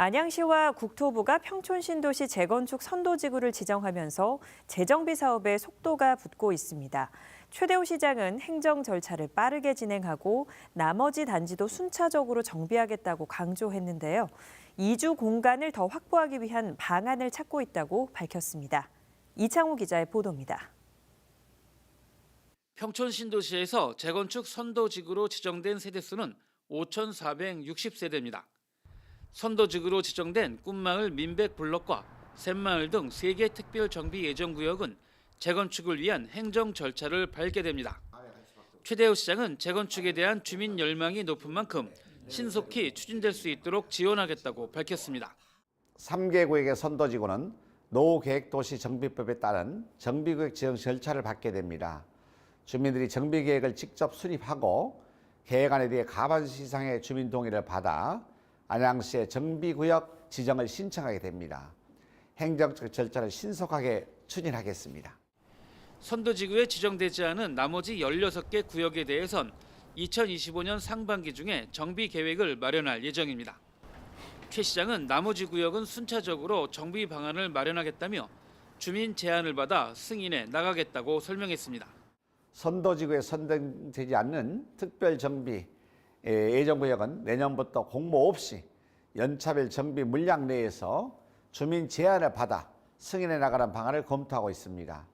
안양시와 국토부가 평촌 신도시 재건축 선도지구를 지정하면서 재정비 사업에 속도가 붙고 있습니다. 최대호 시장은 행정 절차를 빠르게 진행하고 나머지 단지도 순차적으로 정비하겠다고 강조했는데요. 이주 공간을 더 확보하기 위한 방안을 찾고 있다고 밝혔습니다. 이창우 기자의 보도입니다. 평촌 신도시에서 재건축 선도지구로 지정된 세대수는 5,460세대입니다. 선도지구로 지정된 꿈마을 민백 블럭과 샘마을 등 3개 특별 정비 예정 구역은 재건축을 위한 행정 절차를 밟게 됩니다. 최대호 시장은 재건축에 대한 주민 열망이 높은 만큼 신속히 추진될 수 있도록 지원하겠다고 밝혔습니다. 3개 구역의 선도지구는 노후계획도시정비법에 따른 정비구역 지정 절차를 받게 됩니다. 주민들이 정비계획을 직접 수립하고 계획안에 대해 가반수 이상의 주민 동의를 받아 안양시의 정비구역 지정을 신청하게 됩니다. 행정적 절차를 신속하게 추진하겠습니다. 선도지구에 지정되지 않은 나머지 16개 구역에 대해선 2025년 상반기 중에 정비 계획을 마련할 예정입니다. 최 시장은 나머지 구역은 순차적으로 정비 방안을 마련하겠다며 주민 제안을 받아 승인해 나가겠다고 설명했습니다. 선도지구에 선정되지 않는 특별 정비 예정구역은 내년부터 공모 없이 연차별 정비 물량 내에서 주민 제안을 받아 승인해 나가는 방안을 검토하고 있습니다.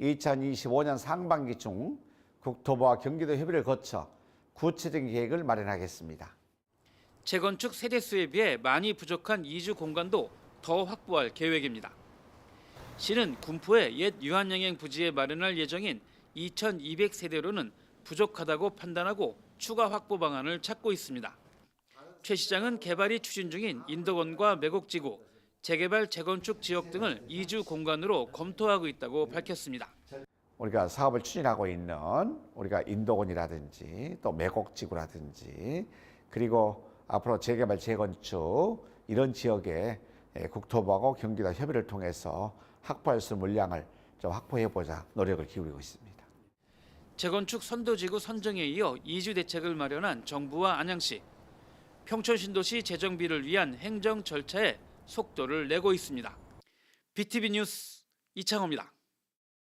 2025년 상반기 중 국토부와 경기도 협의를 거쳐 구체적인 계획을 마련하겠습니다. 재건축 세대수에 비해 많이 부족한 이주 공간도 더 확보할 계획입니다. 시는 군포의 옛 유한영행 부지에 마련할 예정인 2,200세대로는 부족하다고 판단하고 추가 확보 방안을 찾고 있습니다. 최 시장은 개발이 추진 중인 인도원과 매곡지구, 재개발 재건축 지역 등을 이주 공간으로 검토하고 있다고 밝혔습니다. 우리가 사업을 추진하고 있는 우리가 인도원이라든지 또 매곡지구라든지 그리고 앞으로 재개발 재건축 이런 지역에 예, 국토부하고 경기도 협의를 통해서 확보할 수 있는 물량을 좀 확보해 보자 노력을 기울이고 있습니다. 재건축 선도지구 선정에 이어 이주 대책을 마련한 정부와 안양시, 평촌 신도시 재정비를 위한 행정 절차에 속도를 내고 있습니다. BTV 뉴스 이창호입니다.